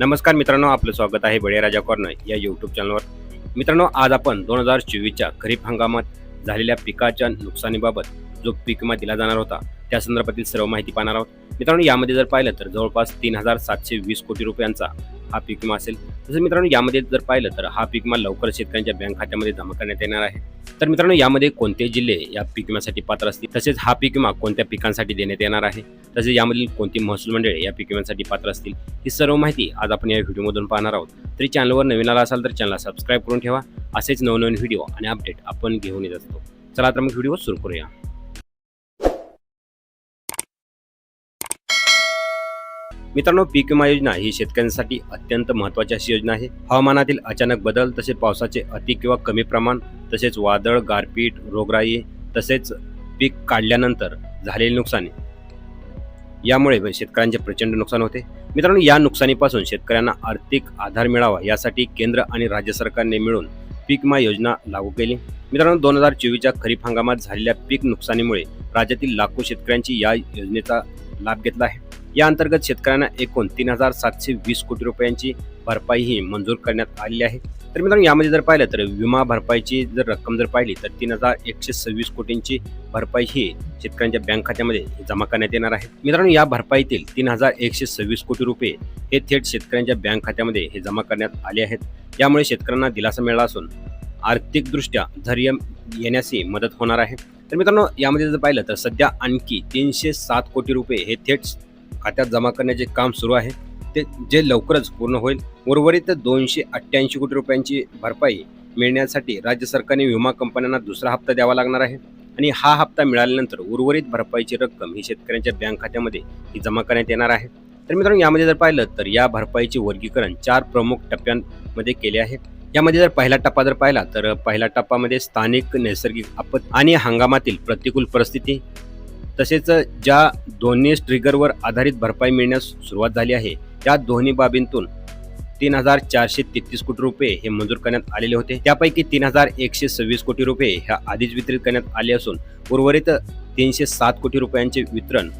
नमस्कार मित्रांनो आपलं स्वागत आहे बळीराजा कॉर्नर या यूट्यूब चॅनलवर मित्रांनो आज आपण दोन हजार चोवीसच्या खरीप हंगामात झालेल्या पिकाच्या नुकसानीबाबत जो पीक विमा दिला जाणार होता त्या संदर्भातील सर्व माहिती पाहणार आहोत. मित्रांनो यामध्ये जर पाहिलं तर जवळपास तीन हजार सातशे वीस कोटी रुपयांचा हा पीक विमा असेल. तसं मित्रांनो यामध्ये जर पाहिलं तर हा पीक विमा लवकर शेतकऱ्यांच्या बँक खात्यामध्ये जमा करण्यात येणार आहे. तर मित्रांनो यामध्ये कोणते जिल्हे या पीक विम्यासाठी पात्र असतील? तसेच हा पीक विमा कोणत्या पिकांसाठी देण्यात येणार आहे? तसेच यामधील कोणती महसूल मंडळे या पीक विम्यासाठी पात्र असतील? ही सर्व माहिती आज आपण या व्हिडिओमधून पाहणार आहोत. तरी चॅनलवर नवीन आला असाल तर चॅनलला सबस्क्राईब करून ठेवा. असेच नवनवीन व्हिडिओ आणि अपडेट आपण घेऊन येत असतो. चला तर मग व्हिडिओ सुरू करूया. मित्रांनो पीक विमा योजना ही शेतकऱ्यांसाठी अत्यंत महत्वाची अशी योजना आहे. हवामानातील अचानक बदल तसेच पावसाचे अति किंवा कमी प्रमाण तसेच वादळ गारपीट रोगराई तसेच पीक काढल्यानंतर झालेले नुकसानी. यामुळे शेतकऱ्यांचे प्रचंड नुकसान होते. मित्रांनो या नुकसानीपासून शेतकऱ्यांना आर्थिक आधार मिळावा यासाठी केंद्र आणि राज्य सरकारने मिळून पीक विमा योजना लागू केली. मित्रांनो दोन हजार चोवीसच्या खरीप हंगामात झालेल्या पीक नुकसानीमुळे राज्यातील लाखो शेतकऱ्यांची या योजनेचा लाभ घेतला आहे. या अंतर्गत शेतकऱ्यांना एकूण तीन हजार सातशे वीस कोटी रुपयांची भरपाई ही मंजूर करण्यात आलेली आहे. तर मित्रांनो यामध्ये जर पाहिलं तर विमा भरपाईची जर रक्कम जर पाहिली तर तीन हजार एकशे सव्वीस कोटींची भरपाई ही शेतकऱ्यांच्या बँक खात्यामध्ये जमा करण्यात येणार आहे. मित्रांनो या भरपाईतील तीन हजार एकशे सव्वीस कोटी रुपये हे थेट शेतकऱ्यांच्या बँक खात्यामध्ये हे जमा करण्यात आले आहेत. यामुळे शेतकऱ्यांना दिलासा मिळाला असून आर्थिकदृष्ट्या धैर्य येण्यासही मदत होणार आहे. तर मित्रांनो यामध्ये जर पाहिलं तर सध्या आणखी तीनशे सात कोटी रुपये हे थेट खात्यात जमा करण्याचे काम सुरू आहे. ते जे लवकरच पूर्ण होईल उर्वरित दोनशे अठ्ठ्याऐंशी कोटी रुपयांची भरपाई मिळण्यासाठी राज्य सरकारने विमा कंपन्यांना दुसरा हप्ता द्यावा लागणार आहे आणि हा हप्ता मिळाल्यानंतर उर्वरित भरपाईची रक्कम ही शेतकऱ्यांच्या बँक खात्यामध्ये ही जमा करण्यात येणार आहे. तर मित्रांनो यामध्ये जर पाहिलं तर या भरपाईचे वर्गीकरण चार प्रमुख टप्प्यांमध्ये केले आहे. यामध्ये जर पहिला टप्पा जर पाहिला तर पहिल्या टप्प्यामध्ये स्थानिक नैसर्गिक आपत्ती आणि हंगामातील प्रतिकूल परिस्थिती तसेच ज्या दोन्ही स्ट्रिगरवर आधारित भरपाई मिळण्यास सुरुवात झाली आहे त्या दोन्ही बाबींतून तीन हजार चारशे तेहतीस कोटी रुपये हे मंजूर करण्यात आलेले होते. त्यापैकी तीन हजार एकशे सव्वीस कोटी रुपये ह्या आधीच वितरित करण्यात आले असून उर्वरित तीनशे सात कोटी रुपयांचे वितरण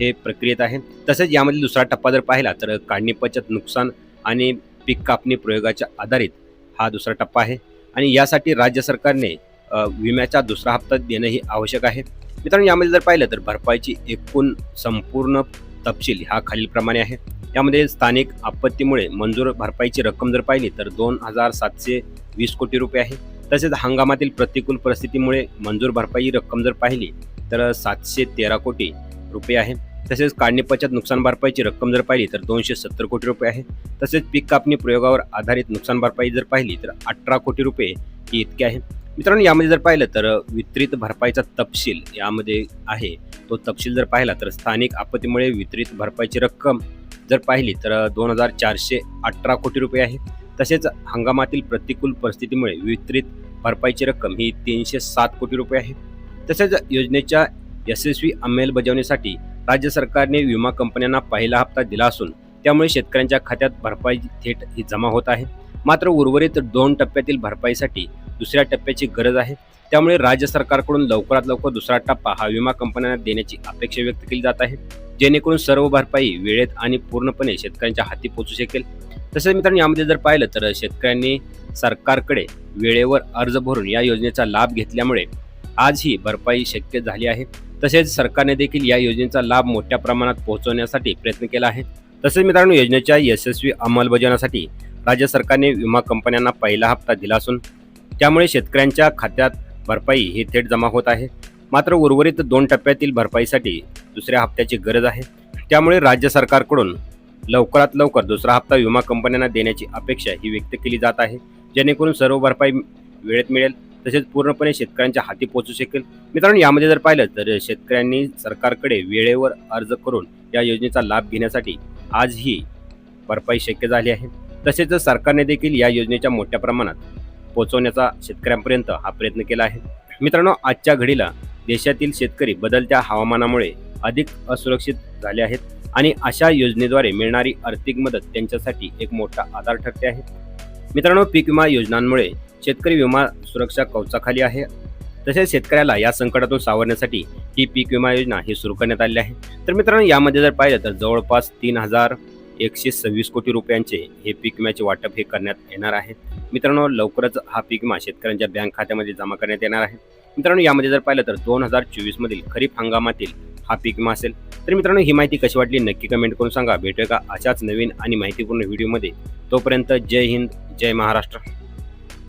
हे प्रक्रियेत आहे. तसेच यामधील दुसरा टप्पा जर पाहिला तर काढणी पचत नुकसान आणि पीक कापणी प्रयोगाच्या आधारित हा दुसरा टप्पा आहे. आणि यासाठी राज्य सरकारने विम्याचा दुसरा हप्ता देणंही आवश्यक आहे. मित्रांनो यामध्ये जर पाहिलं तर भरपाईची एकूण संपूर्ण तपशील हा खालीलप्रमाणे आहे. यामध्ये स्थानिक आपत्तीमुळे मंजूर भरपाईची रक्कम जर पाहिली तर दोन हजार सातशे वीस कोटी रुपये आहे. तसेच हंगामातील प्रतिकूल परिस्थितीमुळे मंजूर भरपाई रक्कम जर पाहिली तर सातशे तेरा कोटी रुपये आहे. तसेच काढणी पश्चात नुकसान भरपाईची रक्कम जर पाहिली तर दोनशे सत्तर कोटी रुपये आहे. तसेच पीक कापणी प्रयोगावर आधारित नुकसान भरपाई जर पाहिली तर अठरा कोटी रुपये ही इतके आहे. मित्रांनो यामध्ये जर पाहिलं तर वितरित भरपाईचा तपशील यामध्ये आहे. तो तपशील जर पाहिला तर स्थानिक आपत्तीमुळे वितरित भरपाईची रक्कम जर पाहिली तर दोन हजार चारशे अठरा कोटी रुपये आहे. तसेच हंगामातील प्रतिकूल परिस्थितीमुळे वितरित भरपाईची रक्कम ही तीनशे सात कोटी रुपये आहे. तसेच योजनेच्या यशस्वी अंमलबजावणीसाठी राज्य सरकारने विमा कंपन्यांना पहिला हप्ता दिला असून त्यामुळे शेतकऱ्यांच्या खात्यात भरपाई थेट ही जमा होत आहे. मात्र उर्वरित दोन टप्प्यातील भरपाईसाठी दुसऱ्या टप्प्याची गरज आहे. त्यामुळे राज्य सरकारकडून लवकरात लवकर दुसरा टप्पा हा विमा कंपन्यांना देण्याची अपेक्षा व्यक्त केली जात आहे. जेणेकरून सर्व भरपाई वेळेत आणि पूर्णपणे शेतकऱ्यांच्या हाती पोहोचू शकेल. तसेच मित्रांनो यामध्ये जर पाहिलं तर शेतकऱ्यांनी सरकारकडे वेळेवर अर्ज भरून या योजनेचा लाभ घेतल्यामुळे आज ही भरपाई शक्य झाली आहे. तसेच सरकारने देखील या योजनेचा लाभ मोठ्या प्रमाणात पोहोचवण्यासाठी प्रयत्न केला आहे. तसेच मित्रांनो योजनेच्या यशस्वी अंमलबजावण्यासाठी राज्य सरकारने विमा कंपन्यांना पहिला हप्ता दिला असून त्यामुळे शेतकऱ्यांच्या खात्यात भरपाई ही थेट जमा होत आहे. मात्र उर्वरित दोन टप्प्यातील भरपाईसाठी दुसऱ्या हप्त्याची गरज आहे. त्यामुळे राज्य सरकारकडून लवकरात लवकर दुसरा हप्ता विमा कंपन्यांना देण्याची अपेक्षा ही व्यक्त केली जात आहे. जेणेकरून सर्व भरपाई वेळेत मिळेल तसेच पूर्णपणे शेतकऱ्यांच्या हाती पोहोचू शकेल. मित्रांनो यामध्ये जर पाहिलं तर शेतकऱ्यांनी सरकारकडे वेळेवर अर्ज करून या योजनेचा लाभ घेण्यासाठी आजही भरपाई शक्य झाली आहे. तसेच सरकारने देखील या योजनेच्या मोठ्या प्रमाणात पोहोचवण्याचा शेतकऱ्यांपर्यंत हा प्रयत्न केला आहे. मित्रांनो आजच्या घडीला देशातील शेतकरी बदलत्या हवामानामुळे अधिक असुरक्षित झाले आहेत आणि अशा योजनेद्वारे मिळणारी आर्थिक मदत त्यांच्यासाठी एक मोठा आधार ठरते आहे. मित्रांनो पीक विमा योजनांमुळे शेतकरी विमा सुरक्षा कवचाखाली आहे. तसेच शेतकऱ्याला या संकटातून सावरण्यासाठी ही पीक विमा योजना ही सुरू करण्यात आली आहे. तर मित्रांनो यामध्ये जर पाहिलं तर जवळपास तीन हजार एकशे सव्वीस कोटी रुपयांचे हे पीक विम्याचे वाटप हे करण्यात येणार आहे. मित्रांनो लवकरच हा पीक विमा शेतकऱ्यांच्या बँक खात्यामध्ये जमा करण्यात येणार आहे. मित्रांनो यामध्ये जर पाहिलं तर दोन हजार चोवीस मधील खरीप हंगामातील हा पीक विमा असेल तर मित्रांनो ही माहिती कशी वाटली नक्की कमेंट करून सांगा. भेटूया का अशाच नवीन आणि माहितीपूर्ण व्हिडिओमध्ये. तोपर्यंत जय हिंद जय महाराष्ट्र.